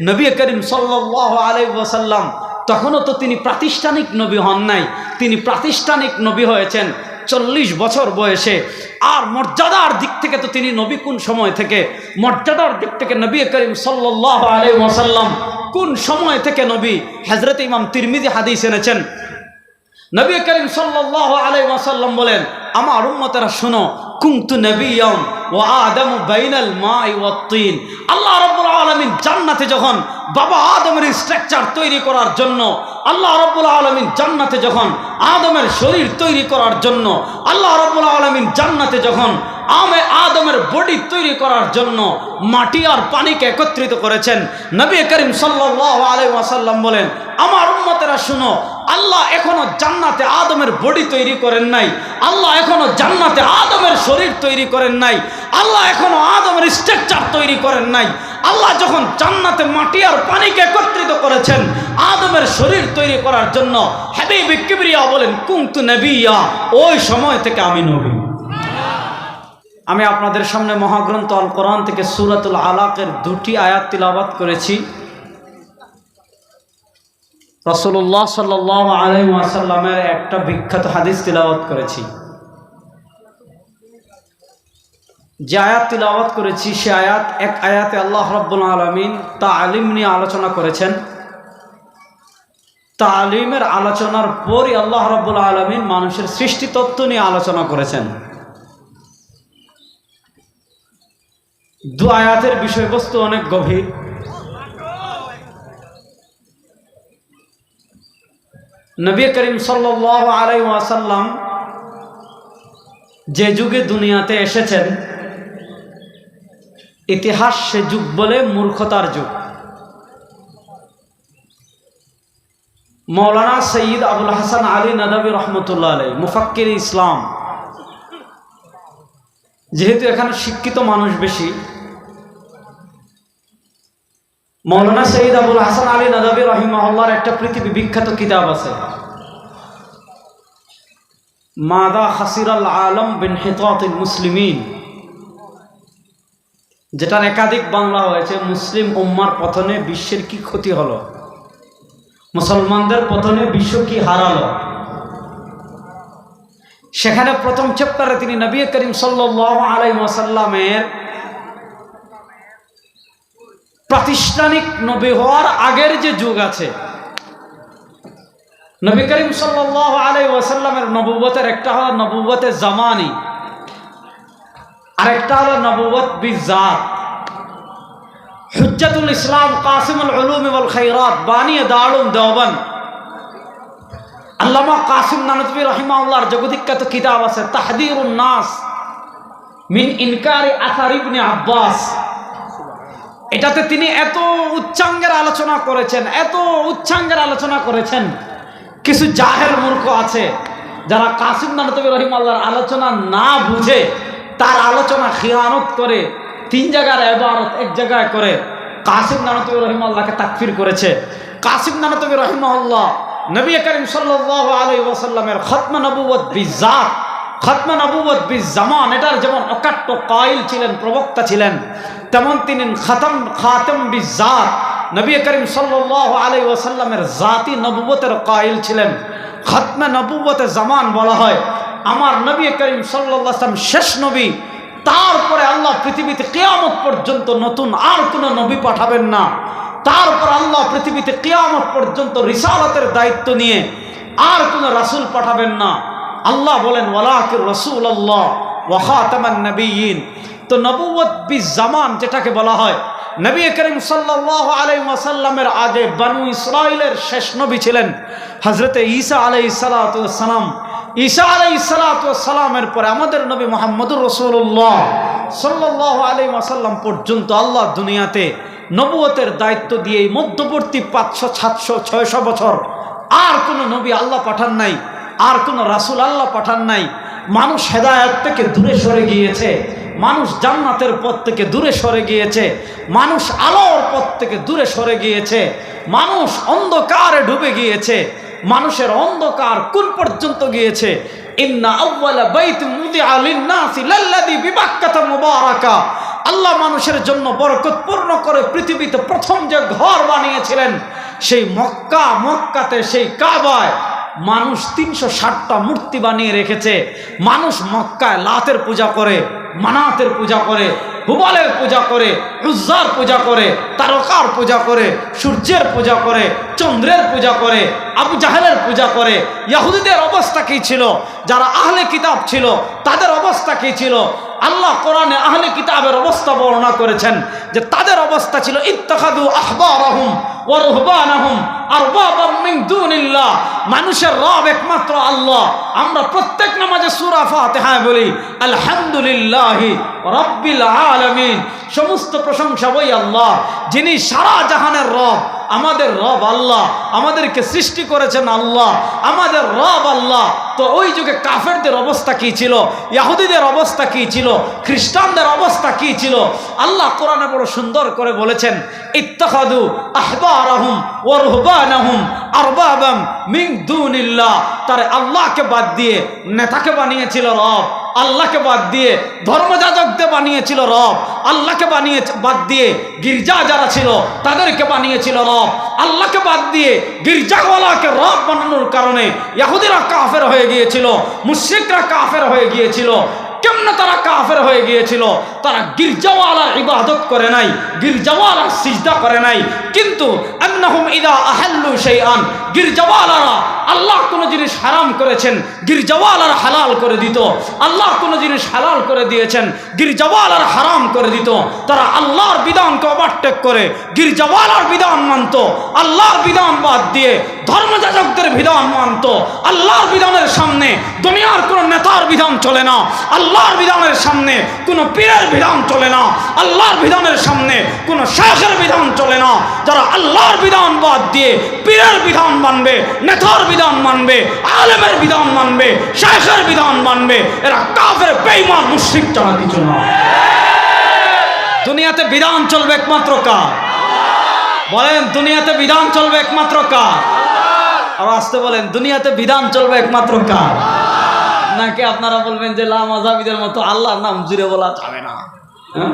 নবী করিম সাল্লাহ আলাই ওয়াসাল্লাম, তখনও তো তিনি প্রাতিষ্ঠানিক নবী হন নাই। তিনি প্রাতিষ্ঠানিক নবী হয়েছেন চল্লিশ বছর বয়সে। আর মর্যাদার দিক থেকে তো তিনি নবী কোন সময় থেকে? মর্যাদার দিক থেকে নবী করিম সাল্লাহ আলাই ওয়াসাল্লাম কোন সময় থেকে নবী? হজরত ইমাম তিরমিজি হাদিস এনেছেন। নবী করিম সাল্লাহ আলাই ওয়াসাল্লাম বলেন, আমার উম্মতেরা শুনো, কুন্তু নবিয়ম আদম বাইনাল মাই আল্লাহ রাব্বুল যখন বাবা আদমের স্ট্রাকচার তৈরি করার জন্য, আল্লাহ যখন আদমের শরীর তৈরি করার জন্য, আল্লাহ আলামিন জান্নাতে যখন আমে আদমের বডি তৈরি করার জন্য মাটি আর পানিকে একত্রিত করেছেন। নবী করিম সাল্লাল্লাহু আলাইহি ওয়াসাল্লাম বলেন, আমার উম্মতেরা শুনো, আল্লাহ এখনও জান্নাতে আদমের বডি তৈরি করেন নাই। আল্লাহ এখনও জান্নাতে আদমের শরীর তৈরি করেন নাই। আল্লাহ এখনও আদমের স্ট্রাকচার তৈরি করেন নাই। আল্লাহ যখন জান্নাতে মাটি আর পানিকে একত্রিত করেছেন, আদমের শরীর তৈরি করার জন্য হাবিব কিবরিয়া বলেন, কুন্তু নবিয়া, ওই সময় থেকে আমি নবী। আমি আপনাদের সামনে মহাগ্রন্থ আল কোরআন থেকে সুরাতুল আলাকের দুটি আয়াত তিলাবাত করেছি। রসুল্লাহ সাল্লাহ আলহিম আসাল্লামের একটা বিখ্যাত হাদিস তিলাওয়াত করেছি। যে আয়াত তিলাওয়াত করেছি, সে আয়াত এক আয়াতে আল্লাহ রব্বুল আলমিন তা আলিম নিয়ে আলোচনা করেছেন। তা আলিমের আলোচনার পরই আল্লাহ রব্বুল আলমিন মানুষের সৃষ্টি তত্ত্ব নিয়ে আলোচনা করেছেন। দু আয়াতের বিষয়বস্তু অনেক গভীর। নবী করিম ওয়াসাল্লাম যে যুগে দুনিয়াতে এসেছেন, ইতিহাস সে যুগ বলে মূর্খতার যুগ। মৌলানা সঈদ আবুল হাসান আলী নদবী রহমতুল্লাহ আলাই মুফাক্কির ইসলাম। যেহেতু এখানে শিক্ষিত মানুষ বেশি মৌলানা সঈদ আবুল হাসান আলী নদবী রহিমাল্লার একটা পৃথিবী বিখ্যাত কিতাব আছে। মাদা হাসিরাল আলম বিন হেতাতিল মুসলিমিন। যেটার একাধিক বাংলা হয়েছে মুসলিম উম্মার পথনে বিশ্বের কি ক্ষতি হলো? মুসলমানদের পথনে বিশ্ব কি হারালো? সেখানে প্রথম চ্যাপ্টারে তিনি নবী করিম সাল্লাহ আলাই ওয়াসাল্লামের প্রাতিষ্ঠানিক নবী হওয়ার আগের যে যুগ আছে, নবী করিম সাল্লাহ আলাই ওয়াসাল্লামের নবুবতের একটা হলো নবুবতে জামানি, আরেকটা হলো নবুবত বিজাত হুজ্জাতুল ইসলাম, কাসিমুল উলুম ওয়াল খাইরাত বানিয়ে দারুম দেওবান আল্লামা কাসিম নানতবী রহিমাউল্লাহর জগদিখ্যাত কিতাব আছে, তাহদিরুন নাস, মিন ইনকারি আসার ইবনে আব্বাস। এটাতে তিনি এত উচ্চাঙ্গের আলোচনা করেছেন, এত উচ্চাঙ্গের আলোচনা করেছেন। কিছু জাহের মূর্খ আছে যারা কাসিম নানতবী রহিম আল্লাহর আলোচনা না বুঝে তার আলোচনা খিয়ানত করে, তিন জায়গার এবারত এক জায়গায় করে কাসিম নানতবী রহিম আল্লাহকে তাকফির করেছে। কাসিম নানতবী রহিমাল্লাহ নবী করিম সাল্লাহ আলাই ওয়াসাল্লামের খতমা নবুবত বিজাত, খতমা নবুবত জামান এটার যেমন অকাট্য কয়েল ছিলেন, প্রবক্তা ছিলেন তেমন তিনি খতম, খাতম বিজাত। নবী করিম সাল্লাহ আলাই ওয়াসাল্লামের জাতি নবুবতের কাইল ছিলেন। খতমে নবুবতে জামান বলা হয়। আমার নবী করিম সাল্লাম শেষ নবী। তারপরে আল্লাহ পৃথিবীতে কেয়ামত পর্যন্ত নতুন আর কোনো নবী পাঠাবেন না। তারপর আল্লাহ পৃথিবীতে কেয়ামত পর্যন্ত রিসালতের দায়িত্ব নিয়ে আর কোনো রাসুল পাঠাবেন না। আল্লাহ বলেন, ওয়ালাকির রসুল আল্লাহ ওয়াহাতামান নবীন তো নবুয়ত বি জামান যেটাকে বলা হয়, নবী করিম সাল্লাহ আলাই ওয়াসাল্লামের আগে বানু ইসরায়েলের শেষ নবী ছিলেন হজরতে ঈসা আলাই সালাম ঈসা আলাই সালামের পরে আমাদের নবী মোহাম্মদুর রসুল্লাহ সাল্লাহ আলাই ওয়াসাল্লাম পর্যন্ত আল্লাহ দুনিয়াতে নবুয়তের দায়িত্ব দিয়ে এই মধ্যবর্তী পাঁচশো, সাতশো, ছয়শো বছর আর কোনো নবী আল্লাহ পাঠান নাই, আর কোনো রাসুল আল্লাহ পাঠান নাই। মানুষ হেদায়ত থেকে দূরে সরে গিয়েছে। মানুষ জান্নাতের পথ থেকে দূরে সরে গিয়েছে, মানুষ আলোর পথ থেকে দূরে সরে গিয়েছে, মানুষ অন্ধকারে ডুবে গিয়েছে, মানুষের অন্ধকার কোন পর্যন্ত গিয়েছে। আল্লাহ মানুষের জন্য বরকতপূর্ণ করে পৃথিবীতে প্রথম যে ঘর বানিয়েছিলেন, সেই মক্কা, মক্কাতে সেই কাবায় মানুষ তিনশো ষাটটা মূর্তি বানিয়ে রেখেছে। মানুষ মক্কায় লাতের পূজা করে, মানাতের পূজা করে, হুবালের পূজা করে, উজ্জার পূজা করে, তারকার পূজা করে, সূর্যের পূজা করে, চন্দ্রের পূজা করে, আবু জাহেলের পূজা করে। ইয়াহুদিদের অবস্থা কী ছিল? যারা আহলে কিতাব ছিল, তাদের অবস্থা কী ছিল? আল্লাহ কোরআনে আহলে কিতাবের অবস্থা বর্ণনা করেছেন যে তাদের অবস্থা ছিল ইত্তাখাদু আহবারাহুম ওয়া রুহবানাহুম। আরবাবাম দুনিল্লাহ। মানুষের রব একমাত্র আল্লাহ। আমরা প্রত্যেক নামাজে সূরা হ্যাঁ বলি, আলহামদুলিল্লাহ রব্বিল আলমিন। সমস্ত প্রশংসা বই আল্লাহ, যিনি সারা জাহানের রব। আমাদের রব আল্লাহ আমাদেরকে সৃষ্টি করেছেন আল্লাহ, আমাদের রব আল্লাহ। তো ওই যুগে কাফেরদের অবস্থা কি ছিল? ইয়াহুদিদের অবস্থা কি ছিল? খ্রিস্টানদের অবস্থা কি ছিল? আল্লাহ কোরআনে বড় সুন্দর করে বলেছেন ইত্তাখাদু আহবারাহুম ওয়া রুহবানাহুম আরবাবাম মিন দুনিল্লাহ। তার আল্লাহকে বাদ দিয়ে নেতাকে বানিয়েছিল রব। আল্লাহকে বাদ দিয়ে ধর্মযাজকদের বানিয়েছিল রব। আল্লাহকে বানিয়ে বাদ দিয়ে গির্জা যারা ছিল তাদেরকে বানিয়েছিল রব। আল্লাহকে বাদ দিয়ে গির্জাওয়ালাকে রব বানানোর কারণে ইয়াহুদিরা কাফের হয়ে গিয়েছিল, মুশ্রিকরা কাফের হয়ে গিয়েছিল, কেমন তারা কাফের হয়ে গিয়েছিল? তারা গির্জাওয়ালার ইবাদত করে নাই, গির্জাওয়ালার সিজদা করে নাই। কিন্তু ইদা আহাল্লু শাইআন। আল্লাহ জিনিস হারাম করেছেন হালাল করে দিত। আল্লাহ জিনিস হালাল করে দিয়েছেন হারাম করে দিত। তারা আল্লাহর বিধানকে ওভারটেক করে বিধান মানত। আল্লাহর বিধান বাদ দিয়ে ধর্মযাজকদের বিধান মানত। আল্লাহর বিধানের সামনে দুনিয়ার কোন নেতার বিধান চলে না। আল্লাহর বিধানের সামনে কোনো পীরের বিধান চলে না। আল্লাহর বিধানের সামনে কোনো শেখের বিধান চলে না। যারা আল্লাহর বিধান বাদ দিয়ে পীরের বিধান মানবে, নেতার বিধান মানবে, আলেমের বিধান মানবে শেখের বিধান মানবে, এরা কাফের, বেঈমান, মুশরিক ছাড়া কিছু না। দুনিয়াতে বিধান চলবে একমাত্র কার? বলেন, দুনিয়াতে বিধান চলবে একমাত্র কার? আর আসতে বলেন, দুনিয়াতে বিধান চলবে একমাত্র কার? নাকি আপনারা বলবেন যে লামাজাবিদের মতো আল্লাহর নাম জুড়ে বলা যাবে না? হ্যাঁ?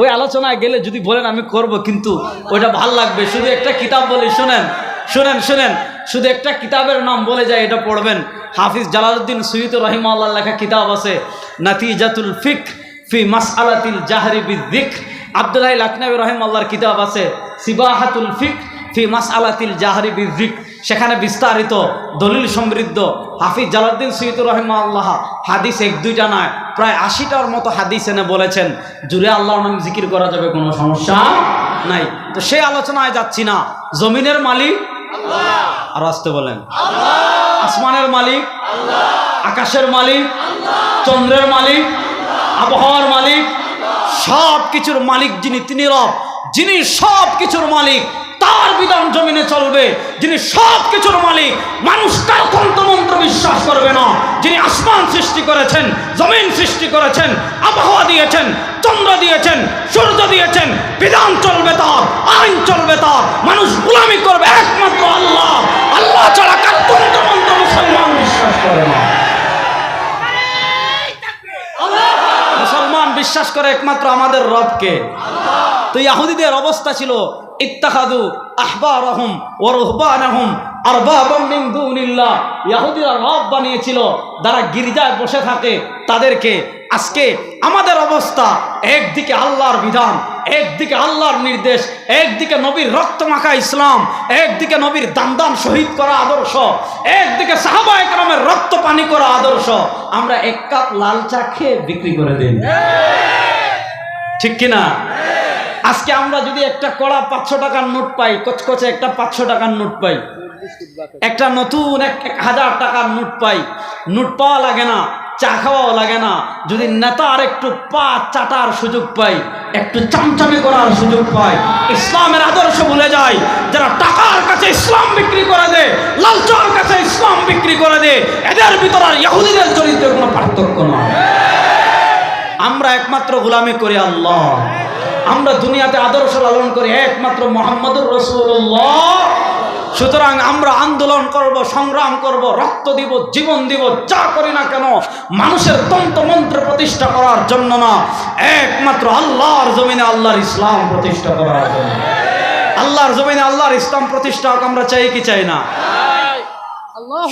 ওই আলোচনায় গেলে যদি বলেন আমি করব, কিন্তু ওইটা ভালো লাগবে। শুধু একটা কিতাব বলি, শোনেন শোনেন শোনেন। শুধু একটা কিতাবের নাম বলে যায়, এটা পড়বেন। হাফিজ জালালউদ্দিন সৈয়দ রহিম আল্লাহ লেখা কিতাব আছে, নাতিজাতুল ফিক ফি মাসআলাতিল জাহারি বিদিক আবদুল্লাহ লাকনাবি রহিম আল্লাহর কিতাব আছে, সিবাহাতুল ফিক ফি মাস আলাতিল জাহারি বিদিক সেখানে বিস্তারিত দলিল সমৃদ্ধ। হাফিজ জালাউদ্দিন সৈয়দ রহিম আল্লাহ হাদিস এক দুইটা নয় প্রায় আশিটার মতো হাদিস এনে বলেছেন। জুড়ে আল্লাহর নাম জিকির করা যাবে কোনো সমস্যা নাই। তো সেই আলোচনায় যাচ্ছি না। জমিনের মালিক আর আসতে বলেন। আসমানের মালিক। আকাশের মালিক। চন্দ্রের মালিক। আবহাওয়ার মালিক। সব কিছুর মালিক যিনি তিনি রব। যিনি সব কিছুর মালিক। বিধান জমিনে চলবে, যিনি সব কিছুর মালিক, মানুষ তার তন্ত্রমন্ত্র বিশ্বাস করবে না। যিনি আসমান সৃষ্টি করেছেন, জমিন সৃষ্টি করেছেন, আবহাওয়া দিয়েছেন, চন্দ্র দিয়েছেন, সূর্য দিয়েছেন, বিধান চলবে তার, আইন চলবে তার, মানুষ গোলামি করবে, একমাত্র আল্লাহ। আল্লাহ ছাড়া কার তন্ত্রমন্ত্র মুসলমান বিশ্বাস করে না। বিশ্বাস করে একমাত্র আমাদের রবকে। তো ইয়াহুদিদের অবস্থা ছিল ইত্তাখাদু আহবারহুম ওয়া রুহবানাহুম মিন ইয়াহুদিরা রব বানিয়েছিল, যারা গির্জায় বসে থাকে, তাদেরকে আজকে আমাদের অবস্থা, একদিকে আল্লাহর বিধান, একদিকে আল্লাহর নির্দেশ, একদিকে নবীর রক্ত মাখা ইসলাম, একদিকে নবীর দান দান শহীদ করা আদর্শ, একদিকে সাহাবা একরামের রক্ত পানি করা আদর্শ। আমরা এক কাপ লাল চা খেয়ে বিক্রি করে দিই। ঠিক কিনা? আজকে আমরা যদি একটা কড়া পাঁচশো টাকার নোট পাই, কচকচে একটা পাঁচশো টাকার নোট পাই। একটা নতুন এক হাজার টাকার নোট পাই। নোট পাওয়া লাগে না, চা খাওয়াও লাগে না। যদি নেতার একটু পা চাটার সুযোগ পাই, একটু চামচামি করার সুযোগ পাই, ইসলামের আদর্শ ভুলে যায় যারা টাকার কাছে ইসলাম বিক্রি করে দেয় লালচার কাছে ইসলাম বিক্রি করে দেয় এদের ভিতর আর ইহুদিদের চরিত্রের কোনো পার্থক্য নয়। আমরা একমাত্র গোলামি করি আল্লাহ। আমরা দুনিয়াতে আদর্শ লালন করি একমাত্র মোহাম্মদুর রসুল্লাহ। সুতরাং আমরা আন্দোলন করব সংগ্রাম করব রক্ত দিব জীবন দিব যা করি না কেন মানুষের তন্ত্রমন্ত্র প্রতিষ্ঠা করার জন্য না একমাত্র আল্লাহর জমিনে আল্লাহর ইসলাম প্রতিষ্ঠা করার জন্য। আল্লাহর জমিনে আল্লাহর ইসলাম প্রতিষ্ঠা আমরা চাই কি চাই না?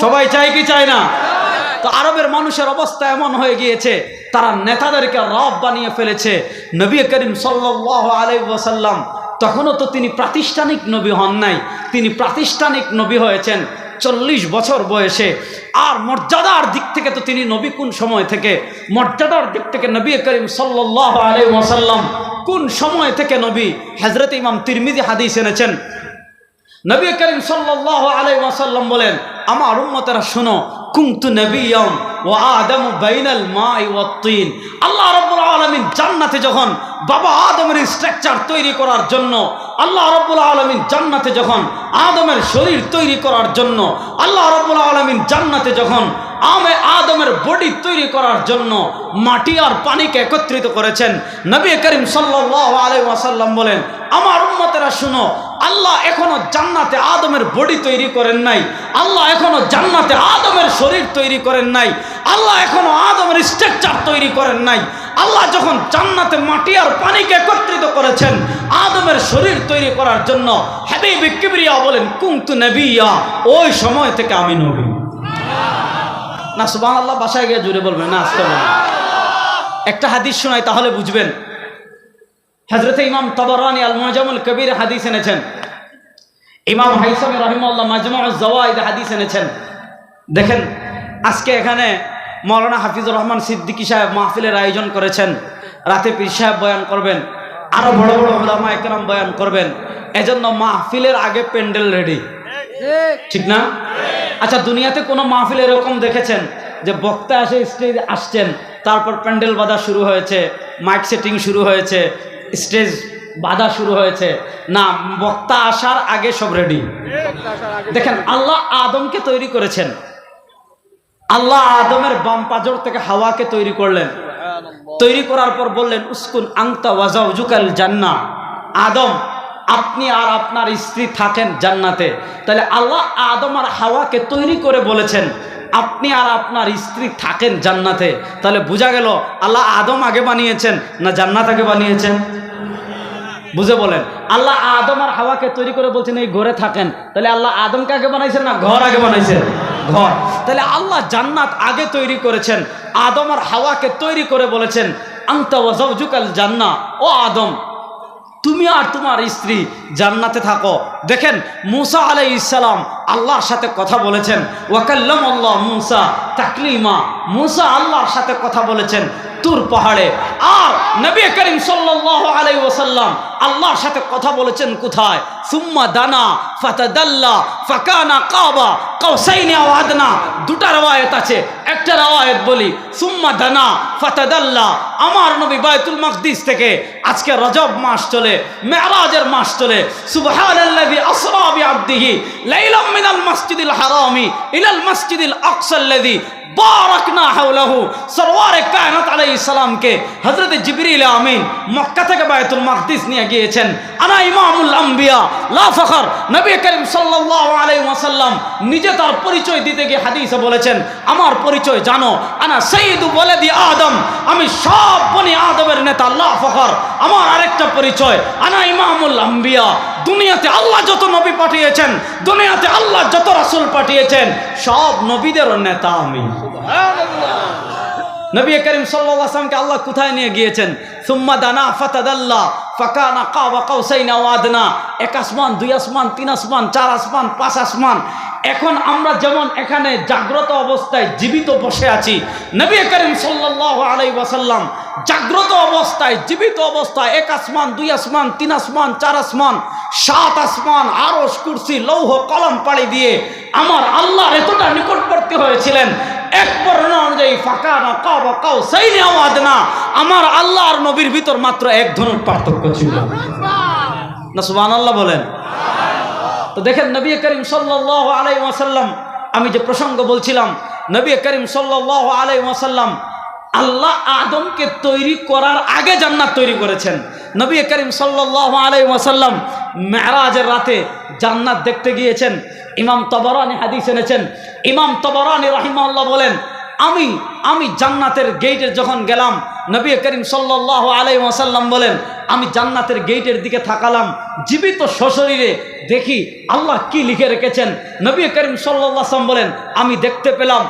সবাই চাই কি চায় না? তো আরবের মানুষের অবস্থা এমন হয়ে গিয়েছে, তারা নেতাদেরকে রব বানিয়ে ফেলেছে। নবী করিম সাল্লাহ আলাই ওয়াসাল্লাম তখনও তো তিনি প্রাতিষ্ঠানিক নবী হন নাই। তিনি প্রাতিষ্ঠানিক নবী হয়েছেন চল্লিশ বছর বয়সে। আর মর্যাদার দিক থেকে তো তিনি নবী কোন সময় থেকে? মর্যাদার দিক থেকে নবী করিম সাল্লাহ আলাই কোন সময় থেকে নবী? হজরত ইমাম তিরমিজি হাদিস এনেছেন। নবী করিম সাল্লাহ আলাই ওয়াসাল্লাম বলেন, আমার উম্মতেরা শোনো কুমতু নবিয়ম ও আদম বাইনাল মাই ওয়াত্তিন আল্লাহ রাব্বুল আলামিন জান্নাতে যখন বাবা আদমের স্ট্রাকচার তৈরি করার জন্য, আল্লাহ রাব্বুল আলামিন জান্নাতে যখন আদমের শরীর তৈরি করার জন্য, আল্লাহ রাব্বুল আলামিন জান্নাতে যখন আমে আদমের বডি তৈরি করার জন্য মাটি আর পানিকে একত্রিত করেছেন, নবী করিম সাল্লাহ আলাই ওয়াসাল্লাম বলেন, আমার উম্মতেরা শুনো আল্লাহ এখনও জান্নাতে আদমের বডি তৈরি করেন নাই। আল্লাহ এখনও জান্নাতে আদমের শরীর তৈরি করেন নাই। আল্লাহ এখনও আদমের স্ট্রাকচার তৈরি করেন নাই। আল্লাহ যখন জান্নাতে মাটি আর পানিকে একত্রিত করেছেন, আদমের শরীর তৈরি করার জন্য হাবিব কিবরিয়া বলেন কুংতু নবিয়া? ওই সময় থেকে আমি নবী। না সুবাহ আল্লাহ বাসায় গিয়ে জুড়ে বলবেন, না, আসতে একটা হাদিস শোনাই, তাহলে বুঝবেন। হজরত ইমাম তবরানি আল মজামুল কবির হাদিস এনেছেন। ইমাম হাইসামি রহিমাল্লাহ মাজমুল জওয়াইদ হাদিস এনেছেন। দেখেন, আজকে এখানে মৌলানা হাফিজুর রহমান সিদ্দিকী সাহেব মাহফিলের আয়োজন করেছেন। রাতে পীর সাহেব বয়ান করবেন, আরও বড় বড় ওলামা একরাম বয়ান করবেন। এজন্য মাহফিলের আগে প্যান্ডেল রেডি। ঠিক না? আচ্ছা দুনিয়াতে কোনো মাহফিল এরকম দেখেছেন যে বক্তা আসে স্টেজ আসছেন, তারপর প্যান্ডেল বাঁধা শুরু হয়েছে, মাইক সেটিং শুরু হয়েছে স্টেজ বাঁধা শুরু হয়েছে। না বক্তা আসার আগে সব রেডি দেখেন আল্লাহ আদমকে তৈরি করেছেন। আল্লাহ আদমের বাম পাজর থেকে হাওয়াকে তৈরি করলেন। তৈরি করার পর বললেন উস্কুন আংতা ওয়াজাউ জুকাল জান্না। আদম আপনি আর আপনার স্ত্রী থাকেন জান্নাতে। তাহলে আল্লাহ আদম আর হাওয়াকে তৈরি করে বলেছেন আপনি আর আপনার স্ত্রী থাকেন জান্নাতে, তাহলে বোঝা গেল আল্লাহ আদম আগে বানিয়েছেন না জান্নাত আগে বানিয়েছেন? বুঝে বলেন। আল্লাহ আদম আর হাওয়াকে তৈরি করে বলছেন, এই ঘরে থাকেন। তাহলে আল্লাহ আদমকে আগে বানাইছেন না ঘর আগে বানাইছেন? ঘর। তাহলে আল্লাহ জান্নাত আগে তৈরি করেছেন, আদম আর হাওয়াকে তৈরি করে বলেছেন আংতা ওয়াজাউজুকাল জান্না। ও আদম তুমি আর তোমার স্ত্রী জান্নাতে থাকো। দেখেন, মুসা আলাই ইসালাম আল্লাহর সাথে কথা বলেছেন। ওয়াকাল্লাম আল্লাহ মুসা তাকলিমা। মুসা আল্লাহর সাথে কথা বলেছেন তুর পাহাড়ে। আর নবী করিম সাল্লাহ আলাই ওসাল্লাম আল্লাহর সাথে কথা বলেছেন কোথায়? সুম্মা দানা ফাতাদাল্লা ফাকানা কাবা কাউসাইনি আওয়াদনা দুটা রওয়ায়ত আছে। একটা রওয়ায়ত বলি, সুম্মা দানা ফাতাদাল্লা। আমার নবী বায়তুল মাকদিস থেকে আজকে রজব মাস চলে, মেরাজের মাস চলে। সুবহানাল্লাযী আসরা বিআবদিহি লাইলাম মিনাল মাসজিদিল হারামি ইলাল মাসজিদিল আকসাল্লাযী বারাকনা হাওলাহু সরওয়ারে কায়নাত আলাইহিস সালামকে হযরত জিবরিল আমিন মক্কা থেকে বায়তুল মাকদিস নিয়ে গিয়েছেন। আনা ইমামুল আম্বিয়া, লা ফখর, নবী করিম সাল্লাল্লাহু আলাইহি ওয়াসাল্লাম নিজে তার পরিচয় দিতে গিয়ে হাদিসে বলেছেন, আমার পরিচয় জানো, আনা সাইয়্যিদু ওয়ালাদি আদম, আমি সব বনি আদমের নেতা, লা ফখর, আমার আরেকটা পরিচয়, আনা ইমামুল আম্বিয়া, দুনিয়াতে আল্লাহ যত নবী পাঠিয়েছেন, দুনিয়াতে আল্লাহ যত রাসূল পাঠিয়েছেন, সব নবীদের নেতা আমি। নবী করিম আলাইহি আল্লাহ কোথায় নিয়ে গিয়েছেন? সুম্মা দানা ফাতাদাল্লা, ফাকানা কাবা কাউসাইনা ওয়াদনা এক আসমান, দুই আসমান, তিন আসমান, চার আসমান, পাঁচ আসমান। এখন আমরা যেমন এখানে জাগ্রত অবস্থায় জীবিত বসে আছি, নবী করিম সাল্লাল্লাহু আলাইহি ওয়াসাল্লাম জাগ্রত অবস্থায়, জীবিত অবস্থায়, এক আসমান, দুই আসমান, তিন আসমান, চার আসমান, সাত আসমান, আরশ, কুরসি, লৌহ, কলম পাড়ি দিয়ে আমার আল্লাহর এতটা নিকটবর্তী হয়েছিলেন এক বর্ণনা অনুযায়ী ফাঁকা না কাবা কাউ সেই নেওয়াদ না আমার আল্লাহ আর নবীর ভিতর মাত্র এক ধনুর পার্থক্য ছিল। না সুবান আল্লাহ বলেন। তো দেখেন, নবী করিম সাল্লাহ আলাই ওয়াসাল্লাম, আমি যে প্রসঙ্গ বলছিলাম, নবী করিম সাল্লাহ আলাই ওয়াসাল্লাম আল্লাহ আদমকে তৈরি করার আগে জান্নাত তৈরি করেছেন। নবী করিম সাল্লাহ আলাই ওয়াসাল্লাম মেহরাজের রাতে জান্নাত দেখতে গিয়েছেন। ইমাম তবরানি হাদিস এনেছেন। ইমাম তবরানি রাহিমাল্লাহ বলেন আমি আমি জান্নাতের গেটের যখন গেলাম, নবী করিম সাল্লাহ আলাই ওয়াসাল্লাম বলেন, আমি জান্নাতের গেটের দিকে থাকালাম জীবিত সশরীরে দেখি আল্লাহ কি লিখে রেখেছেন। নবী করিম সাল্লাম বলেন, আমি দেখতে পেলাম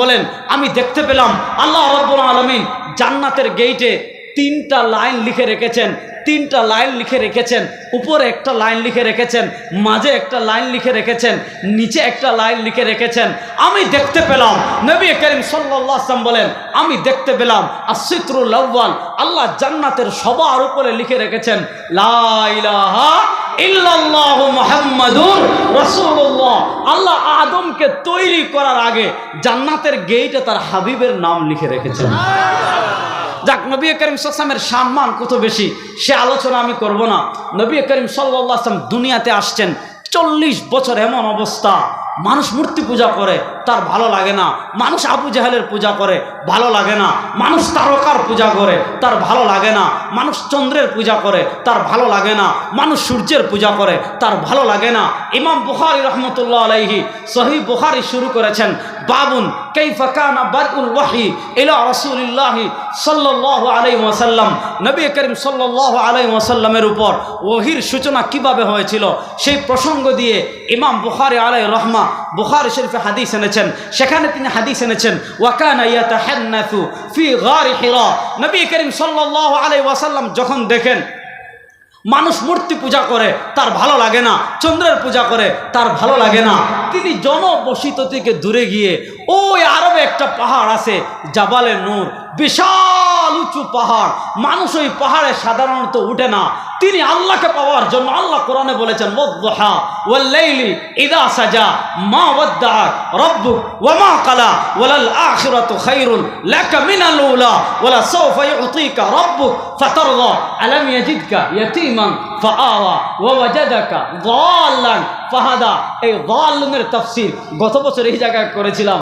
বলেন, আমি দেখতে পেলাম, আল্লাহ রাব্বুল আলামিন জান্নাতের গেইটে তিনটা লাইন লিখে রেখেছেন তিনটা লাইন লিখে রেখেছেন, উপরে একটা লাইন লিখে রেখেছেন, মাঝে একটা লাইন লিখে রেখেছেন, নিচে একটা লাইন লিখে রেখেছেন। আমি দেখতে পেলাম, নবী করিম সাল্লাম বলেন, আমি দেখতে পেলাম আসিত্রুল আউ্বাল আল্লাহ জান্নাতের সবার উপরে লিখে রেখেছেন আল্লাহ আদমকে তৈরি করার আগে জান্নাতের গেইটে তার হাবিবের নাম লিখে রেখেছেন। যাক, নবী করিম সাল্লামের সম্মান কত বেশি, সে আলোচনা আমি করব না। নবী করিম সাল্লাহ আসলাম দুনিয়াতে আসছেন, চল্লিশ বছর এমন অবস্থা, মানুষ মূর্তি পূজা করে তার ভালো লাগে না। মানুষ আবু জাহেলের পূজা করে, ভালো লাগে না। মানুষ তারকার পূজা করে, তার ভালো লাগে না। মানুষ চন্দ্রের পূজা করে, তার ভালো লাগে না। মানুষ সূর্যের পূজা করে, তার ভালো লাগে না। ইমাম বুখারি রহমতুল্লাহ আলাইহি সহি বুখারি শুরু করেছেন, বাবুন ওয়াসাল্লাম। নবী করিম উপর ওহির সূচনা কীভাবে হয়েছিল, সেই প্রসঙ্গ দিয়ে ইমাম বুখারী আলাইহি রহমা বুখারী শরীফে হাদিস এনেছেন সেখানে তিনি হাদিস এনেছেন, ওয়াকানা ফি গারি হিরা। নবী করিম সাল্লাল্লাহু আলাইহি ওয়াসাল্লাম যখন দেখেন, মানুষ মূর্তি পূজা করে, তার ভালো লাগে না, চন্দ্রের পূজা করে, তার ভালো লাগে না, তিনি জনবসিত থেকে দূরে গিয়ে ওই আরবে একটা পাহাড় আছে জাবালে নূর, বিশাল উঁচু পাহাড়। মানুষ ওই পাহাড়ে সাধারণত উঠে না। তিনি আল্লাহকে পাওয়ার জন্য আল্লাহ কোরআনে বলেছেন, ওয়াদ্দুহা ওয়াল্লাইলি সাজা মা ওয়ালাল আখিরাতু লাকা মিনাল উলা ওয়ালা সাওফা ইউতিকা ফাতারদা আলাম ইয়াজিদকা ইয়াতীমান ফাআওয়া দাল্লান ফাহাদা। এই দাল্লানের তাফসীর গত বছর এই জায়গায় করেছিলাম।